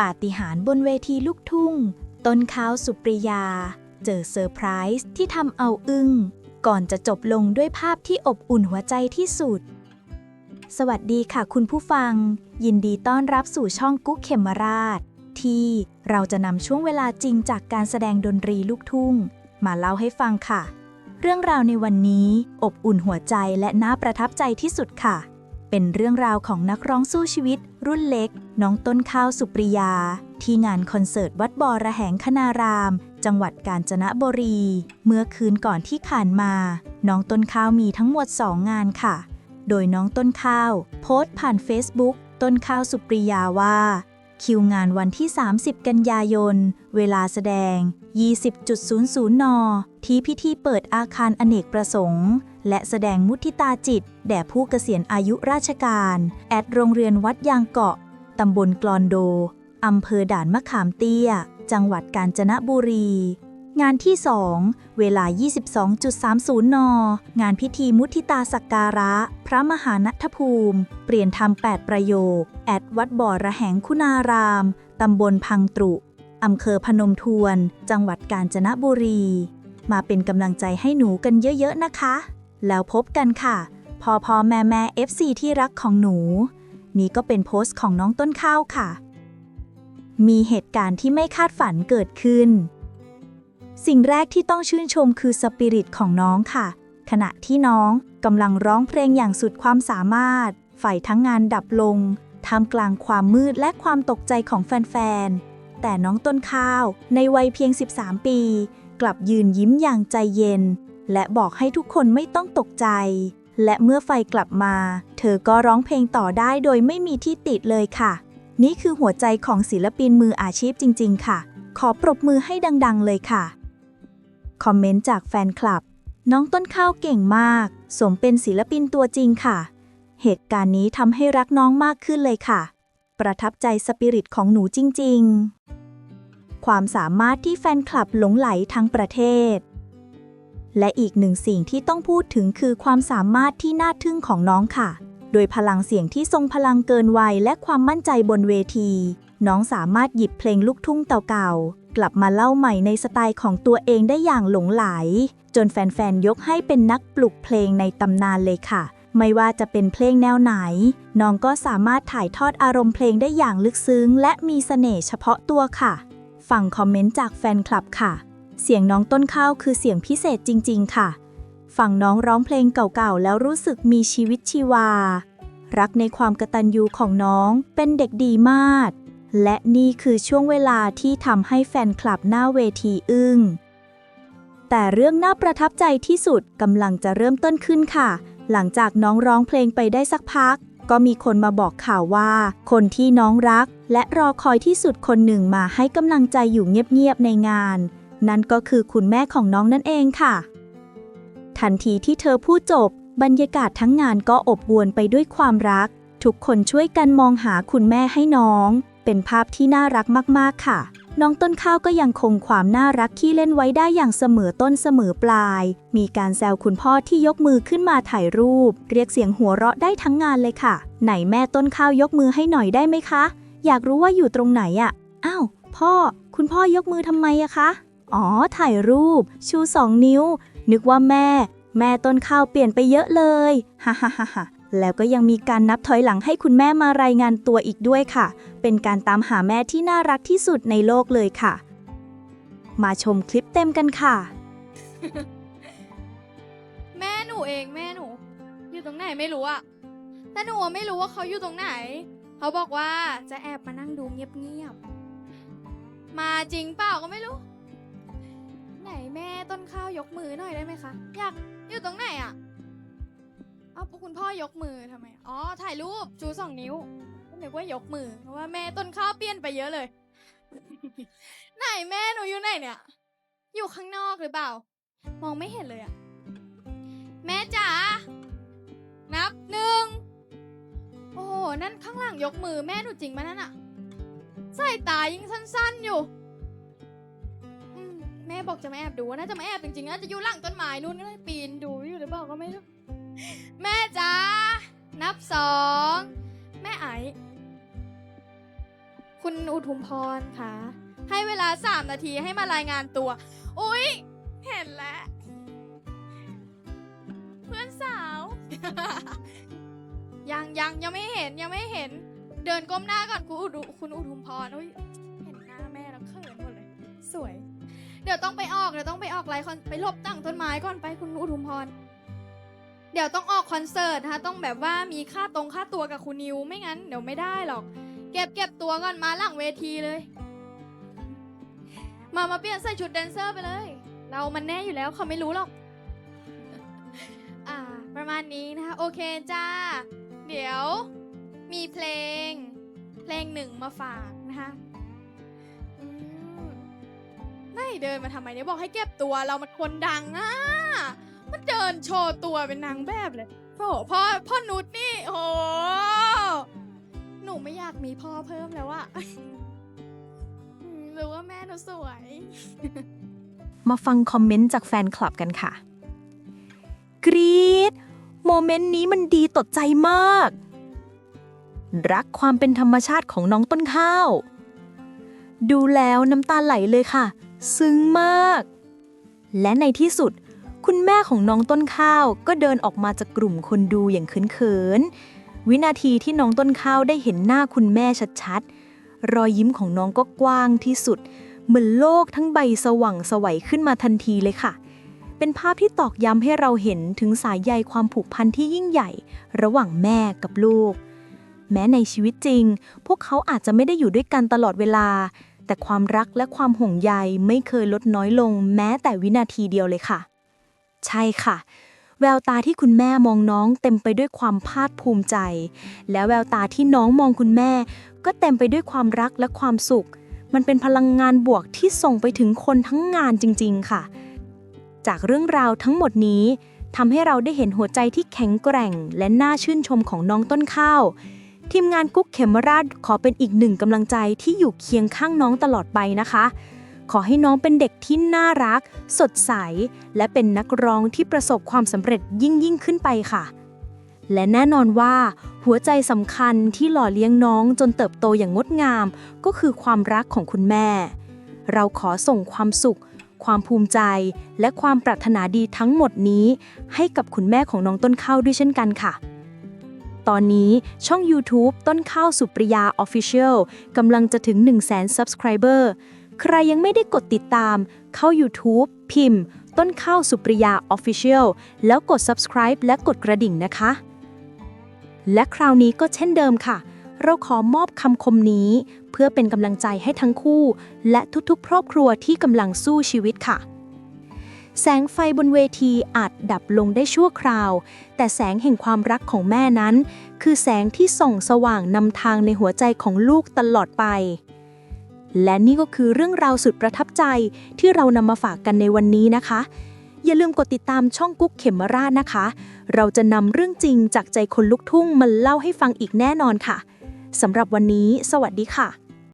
ปาฏิหาริย์บนเวทีลูกทุ่ง ต้นข้าวสุปริยา เจอเซอร์ไพรส์ที่ทำเอาอึ้ง ก่อนจะจบลงด้วยภาพที่อบอุ่นหัวใจที่สุด สวัสดีค่ะคุณผู้ฟัง ยินดีต้อนรับสู่ช่องกุ๊กเขมราช ที่เราจะนำช่วงเวลาจริงจากการแสดงดนตรีลูกทุ่ง มาเล่าให้ฟังค่ะ เรื่องราวในวันนี้อบอุ่นหัวใจและน่าประทับใจที่สุดค่ะ เป็นเรื่องราวของนักร้องสู้ชีวิต รุ่นเล็ก น้องต้นข้าวสุปริยา ที่งานคอนเสิร์ตวัดบอระแหงคณาราม จังหวัดกาญจนบุรี เมื่อคืนก่อนที่ผ่านมา น้องต้นข้าวมีทั้งหมด 2 งานค่ะ โดยน้องต้นข้าว โพสต์ผ่าน Facebook ต้นข้าวสุปริยาว่า คิวงานวันที่ 30 กันยายน เวลาแสดง 20.00 น ที่พิธีเปิดอาคารอเนกประสงค์ และแสดงมุทิตาจิต แด่ผู้เกษียณอายุราชการ แอดโรงเรียนวัดยางเกาะ ตำบลกลอนโด อำเภอด่านมะขามเตี้ย จังหวัดกาญจนบุรี งานที่ 2 เวลา 22.30 น งานพิธีมุทิตาสักการะ พระมหานัทภูมิ เปลี่ยนธรรม 8 ประโยค แอดวัดบ่อระแหงคุณาราม ตำบลพังตรุอำเภอพนมทวน จังหวัดกาญจนบุรี มาเป็นกำลังใจให้หนูกันเยอะๆนะคะ แล้วพบกันค่ะ พอพอแม่แม่ FC ที่รักของหนู นี่ก็เป็นโพสต์ของน้องต้นข้าวค่ะ มีเหตุการณ์ที่ไม่คาดฝันเกิดขึ้น สิ่งแรกที่ต้องชื่นชมคือสปิริตของน้องค่ะ ขณะที่น้องกำลังร้องเพลงอย่างสุดความสามารถ ฝ่ายทั้งงานดับลงท่ามกลางความมืดและความตกใจของแฟนๆแต่น้องต้นข้าวในวัยเพียง 13 ปี กลับยืนยิ้มอย่างใจเย็น และบอกให้ทุกคนไม่ต้องตกใจ และเมื่อไฟกลับมา เธอก็ร้องเพลงต่อได้โดยไม่มีที่ติดเลยค่ะ นี่คือหัวใจของศิลปินมืออาชีพจริง ๆ ค่ะ ขอปรบมือให้ดัง ๆ เลยค่ะ คอมเมนต์จากแฟนคลับ น้องต้นข้าวเก่งมาก สมเป็นศิลปินตัวจริงค่ะ เหตุการณ์นี้ทำให้รักน้องมากขึ้นเลยค่ะ ประทับใจสปิริตของหนูจริง ๆ ความสามารถที่แฟนคลับหลงไหลทั้งประเทศ และอีกหนึ่งสิ่งที่ต้องพูดถึงคือความสามารถที่น่าทึ่งของน้องค่ะ โดยพลังเสียงที่ทรงพลังเกินวัยและความมั่นใจบนเวที น้องสามารถหยิบเพลงลูกทุ่งเก่าๆกลับมาเล่าใหม่ในสไตล์ของตัวเองได้อย่างหลงไหล จนแฟนๆยกให้เป็นนักปลุกเพลงในตำนานเลยค่ะไม่ว่าจะเป็นเพลงแนวไหน น้องก็สามารถถ่ายทอดอารมณ์เพลงได้อย่างลึกซึ้ง และมีเสน่ห์เฉพาะตัวค่ะ ฟังคอมเมนต์จากแฟนคลับค่ะ เสียงน้องต้นข้าวคือเสียงพิเศษจริง ๆ ค่ะ ฟังน้องร้องเพลงเก่าๆ แล้วรู้สึกมีชีวิตชีวา รักในความกระตัญญูของน้องเป็นเด็กดีมาก และนี่คือช่วงเวลาที่ทำให้แฟนคลับหน้าเวทีอึ้ง แต่เรื่องน่าประทับใจที่สุดกำลังจะเริ่มต้นขึ้นค่ะ หลังจากน้องร้องเพลงไปได้สักพัก ก็มีคนมาบอกข่าวว่า คนที่น้องรัก และรอคอยที่สุดคนหนึ่งมาให้กำลังใจอยู่เงียบๆในงาน นั่นก็คือคุณแม่ของน้องนั่นเองค่ะ ทันทีที่เธอพูดจบบรรยากาศทั้งงานก็อบอวลไปด้วยความรัก ทุกคนช่วยกันมองหาคุณแม่ให้น้อง เป็นภาพที่น่ารักมากๆค่ะ น้องต้นข้าวก็ยังคงความน่ารักขี้เล่นไว้ได้อย่างเสมอต้นเสมอปลาย มีการแซวคุณพ่อที่ยกมือขึ้นมาถ่ายรูป เรียกเสียงหัวเราะได้ทั้งงานเลยค่ะ ไหนแม่ต้นข้าวยกมือให้หน่อยได้ไหมคะ อยากรู้ว่าอยู่ตรงไหนอะอ้าวพ่อ คุณพ่อยกมือทำไมอะคะ อ๋อ ถ่ายรูป ชูสองนิ้ว นึกว่าแม่ แม่ต้นข้าวเปลี่ยนไปเยอะเลย ฮ่าฮ่าฮ่าฮ่า แล้วก็ยังมีการนับถอยหลังให้คุณแม่มารายงานตัวอีกด้วยค่ะ เป็นการตามหาแม่ที่น่ารักที่สุดในโลกเลยค่ะ มาชมคลิปเต็มกันค่ะ แม่หนูเองแม่หนู อยู่ตรงไหนไม่รู้อะแต่หนูอะไม่รู้ว่าเขาอยู่ตรงไหน เขาบอกว่าจะแอบมานั่งดูเงียบๆ มาจริงเปล่าก็ไม่รู้ ไหนแม่ต้นข้าวยกมือหน่อยได้ไหมคะ อยากอยู่ตรงไหนอะ อาพวกคุณพ่อยกมือทำไม อ๋อ ถ่ายรูปชูสองนิ้วก็นึกว่ายกมือ เพราะว่าแม่ต้นข้าวเปลี่ยนไปเยอะเลย ไหนแม่หนูอยู่ไหนเนี่ย อยู่ข้างนอกหรือเปล่า มองไม่เห็นเลยอะแม่จ๋า นับหนึ่ง โอ้โห นั่นข้างหลังยกมือแม่หนูจริงปะนั่นอะสายตายิ่งสั้นๆอยู่อืมแม่บอกจะมาแอบดูน่าจะมาแอบจริงๆน่าจะอยู่หลังต้นไม้นู่นก็ได้ปีนดูอยู่หรือเปล่าก็ไม่รู้ แม่จ๋านับสองแม่ไอคุณอุทุมพรค่ะ ให้เวลาสามนาทีให้มารายงานตัว อุ๊ย เห็นแล้ว เพื่อนสาว ยังยังยังไม่เห็นยังไม่เห็น เดินก้มหน้าก่อนคุณอุทุคุณอุทุมพรอุ๊ยเห็นหน้าแม่แล้วเขินหมดเลย สวย เดี๋ยวต้องไปออกเดี๋ยวต้องไปออกไลคอนไปหลบตั้งต้นไม้ก่อนไปคุณอุทุมพร เดี๋ยวต้องออกคอนเสิร์ตนะคะต้องแบบว่ามีค่าตรงค่าตัวกับคุณนิว ไม่งั้นเดี๋ยวไม่ได้หรอก เก็บเก็บตัวก่อนมาหลังเวทีเลย มามาเปลี่ยนใส่ชุดแดนเซอร์ไปเลย เรามันแน่อยู่แล้วเขาไม่รู้หรอก อ่า ประมาณนี้นะคะ โอเคจ้า เดี๋ยว มีเพลง เพลงหนึ่งมาฝากนะคะไม่เดินมาทำไมเนี่ยบอกให้เก็บตัวเรามันคนดังอะ มันเดินโชว์ตัวเป็นนางแบบเลยโอ้โหพ่อพ่อนุชนี่โอ้โหหนูไม่อยากมีพ่อเพิ่มแล้วอะอืมรู้ว่าแม่หนูสวย มาฟังคอมเมนต์จากแฟนคลับกันค่ะ กรี๊ดโมเมนต์นี้มันดีต่อใจมาก รักความเป็นธรรมชาติของน้องต้นข้าว ดูแล้วน้ำตาไหลเลยค่ะ ซึ้งมาก และในที่สุด คุณแม่ของน้องต้นข้าวก็เดินออกมาจากกลุ่มคนดูอย่างเขินๆ วินาทีที่น้องต้นข้าวได้เห็นหน้าคุณแม่ชัดๆ รอยยิ้มของน้องก็กว้างที่สุด เหมือนโลกทั้งใบสว่างสวัยขึ้นมาทันทีเลยค่ะ เป็นภาพที่ตอกย้ำให้เราเห็นถึงสายใยความผูกพันที่ยิ่งใหญ่ ระหว่างแม่กับลูก แม้ในชีวิตจริง พวกเขาอาจจะไม่ได้อยู่ด้วยกันตลอดเวลา แต่ความรักและความห่วงใยไม่เคยลดน้อยลงแม้แต่วินาทีเดียวเลยค่ะ ใช่ค่ะ แววตาที่คุณแม่มองน้องเต็มไปด้วยความภาคภูมิใจ และแววตาที่น้องมองคุณแม่ ก็เต็มไปด้วยความรักและความสุข มันเป็นพลังงานบวกที่ส่งไปถึงคนทั้งงานจริง ๆ ค่ะ จากเรื่องราวทั้งหมดนี้ทำให้เราได้เห็นหัวใจที่แข็งแกร่ง และน่าชื่นชมของน้องต้นข้าว ทีมงานกุ๊กเขมราชขอเป็นอีกหนึ่งกำลังใจที่อยู่เคียงข้างน้องตลอดไปนะคะ ขอให้น้องเป็นเด็กที่น่ารัก สดใส และเป็นนักร้องที่ประสบความสำเร็จยิ่งยิ่งขึ้นไปค่ะ และแน่นอนว่า หัวใจสำคัญที่หล่อเลี้ยงน้องจนเติบโตอย่างงดงาม ก็คือความรักของคุณแม่ เราขอส่งความสุข ความภูมิใจ และความปรารถนาดีทั้งหมดนี้ ให้กับคุณแม่ของน้องต้นข้าวด้วยเช่นกันค่ะตอนนี้ช่อง YouTube ต้นข้าวสุปริยา Official กำลังจะถึง 1 0 0 0 0 0 Subscriber ใครยังไม่ได้กดติดตาม เข้า YouTube พิมพ์ ต้นข้าวสุปริยา Official แล้วกด subscribe และกดกระดิ่งนะคะ และคราวนี้ก็เช่นเดิมค่ะ เราขอมอบคำคมนี้ เพื่อเป็นกำลังใจให้ทั้งคู่ และทุกๆ ครอบครัวที่กำลังสู้ชีวิตค่ะ แสงไฟบนเวทีอาจดับลงได้ชั่วคราว แต่แสงแห่งความรักของแม่นั้น คือแสงที่ส่องสว่างนำทางในหัวใจของลูกตลอดไป และนี่ก็คือเรื่องราวสุดประทับใจที่เรานำมาฝากกันในวันนี้นะคะ อย่าลืมกดติดตามช่องกุ๊กเขมราชนะคะ เราจะนำเรื่องจริงจากใจคนลุกทุ่งมาเล่าให้ฟังอีกแน่นอนค่ะสำหรับวันนี้ สวัสดีค่ะ